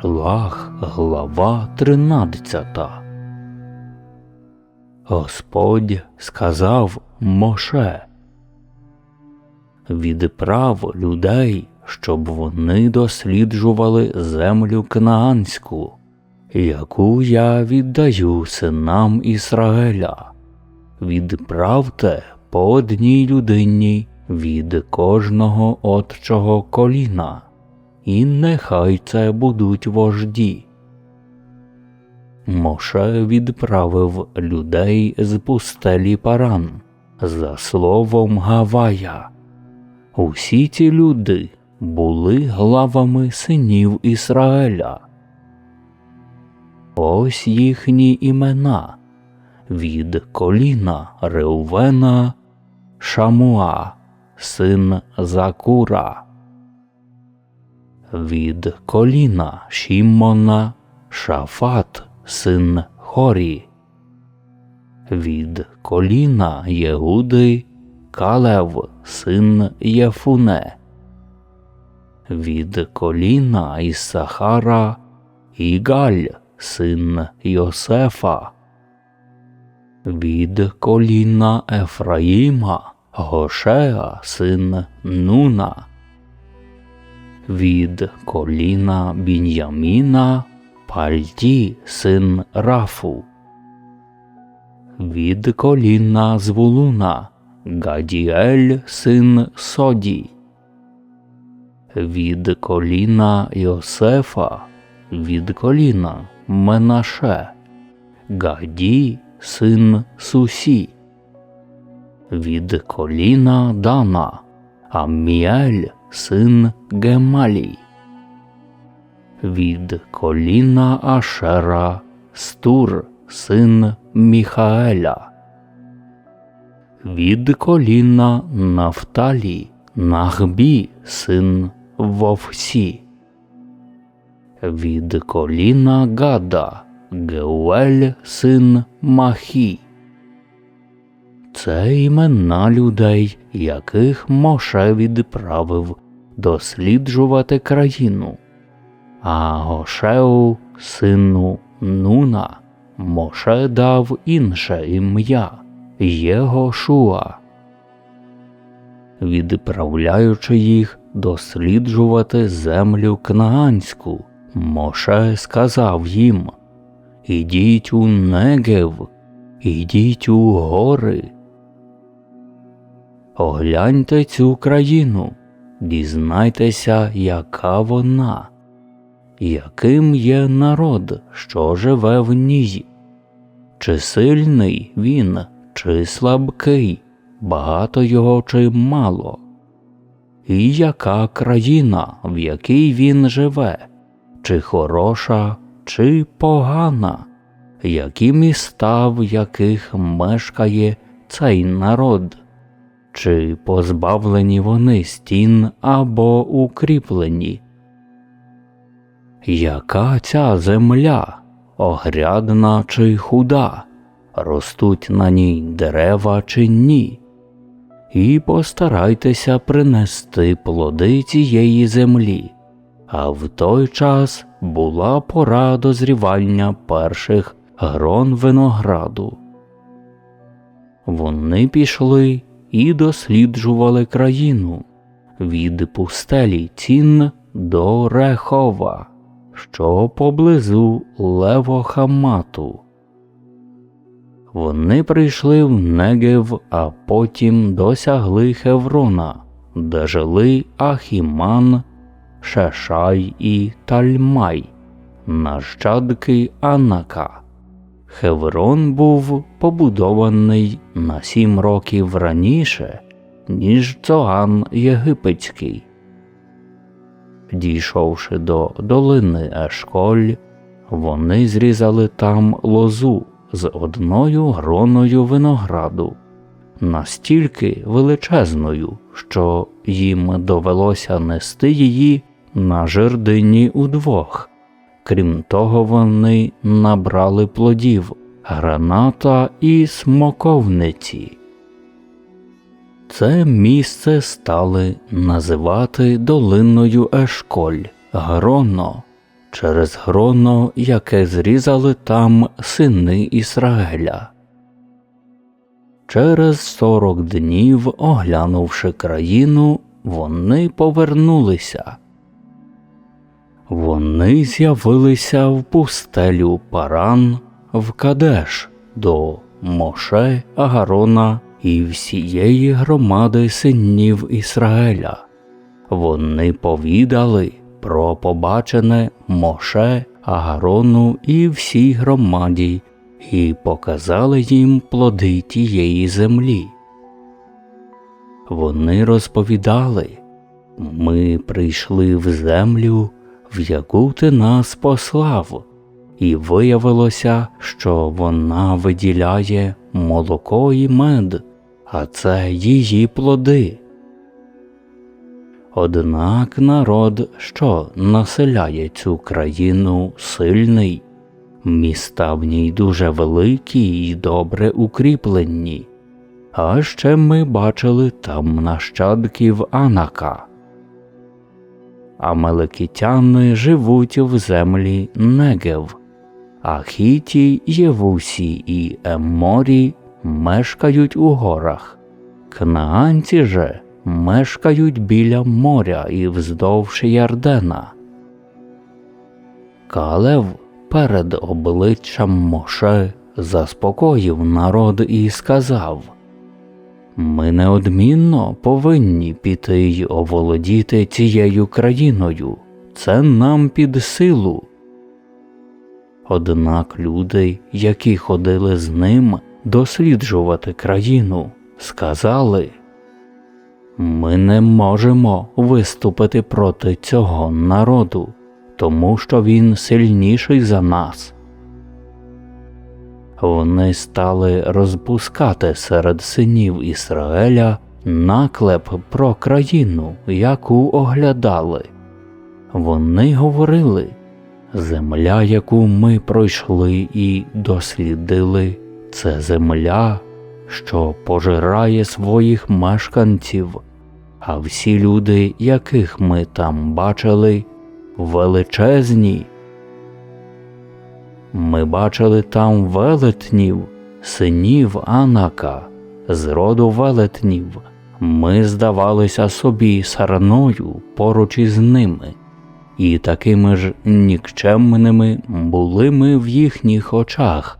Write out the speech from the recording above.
Шлах, глава тринадцята. Господь сказав Моше Відправ людей, щоб вони досліджували землю Кнаанську, яку я віддаю синам Ісраїля. Відправте по одній людині від кожного отчого коліна і нехай це будуть вожді. Моше відправив людей з пустелі Паран за словом Гавая. Усі ці люди були главами синів Ісраїля. Ось їхні імена від коліна Реувена Шамуа, син Закура від коліна Шімона Шафат, син Хорі, від коліна Єгуди Калев, син Єфуне, від коліна Іссахара Ігаль, син Йосефа, від коліна Ефраїма Гошеа, син Нуна від коліна Бін'яміна Пальті, син Рафу, від коліна Звулуна Гадіель, син Соді, від коліна Йосефа, від коліна Менаше, Гаді, син Сусі, від коліна Дана, Аміель, син Гемалій, від коліна Ашера Стур, син Міхаеля, від коліна Нафталі Нахбі, син Вовсі, від коліна Гада Геуель, син Махі. Це імена людей, яких Моше відправив досліджувати країну, а Гошеу, сину Нуна, Моше дав інше ім'я Єгошуа. Відправляючи їх досліджувати землю Кнаанську, Моше сказав їм Ідіть у Негев, ідіть у гори. Огляньте цю країну, дізнайтеся, яка вона, яким є народ, що живе в ній, чи сильний він, чи слабкий, багато його чи мало, і яка країна, в якій він живе, чи хороша, чи погана, які міста, в яких мешкає цей народ чи позбавлені вони стін або укріплені? Яка ця земля, огрядна чи худа, ростуть на ній дерева чи ні? І постарайтеся принести плоди цієї землі, а в той час була пора дозрівання перших грон винограду. Вони пішли і досліджували країну від пустелі Цін до Рехова, що поблизу Левохамату. Вони прийшли в Негев, а потім досягли Хеврона, де жили Ахіман, Шешай і Тальмай, нащадки Анака. Хеврон був побудований на сім років раніше, ніж Цоган Єгипетський. Дійшовши до долини Ешколь, вони зрізали там лозу з одною гроною винограду, настільки величезною, що їм довелося нести її на жердині удвох. Крім того, вони набрали плодів граната і смоковниці. Це місце стали називати долиною Ешколь Гроно через гроно, яке зрізали там сини Ісраїля. Через сорок днів, оглянувши країну, вони повернулися. Вони з'явилися в пустелю Паран в Кадеш до Моше, Агарона і всієї громади синів Ісраїля. Вони повідали про побачене Моше, Агарону і всій громаді і показали їм плоди тієї землі. Вони розповідали ми прийшли в землю, в яку ти нас послав, і виявилося, що вона виділяє молоко і мед, а це її плоди. Однак народ, що населяє цю країну, сильний, міста в ній дуже великі і добре укріплені. А ще ми бачили там нащадків Анака. Амелекітяни живуть в землі Негев, а Хіті, Євусі і Емморі мешкають у горах. Кнаанці же мешкають біля моря і вздовж Ярдена. Калев перед обличчям Моше заспокоїв народ і сказав Ми неодмінно повинні піти й оволодіти цією країною. Це нам під силу. Однак люди, які ходили з ним досліджувати країну, сказали Ми не можемо виступити проти цього народу, тому що він сильніший за нас. Вони стали розпускати серед синів Ізраїля наклеп про країну, яку оглядали. Вони говорили Земля, яку ми пройшли і дослідили, це земля, що пожирає своїх мешканців, а всі люди, яких ми там бачили, величезні. Ми бачили там велетнів, синів Анака, з роду велетнів. Ми здавалися собі сарною поруч із ними, і такими ж нікчемними були ми в їхніх очах.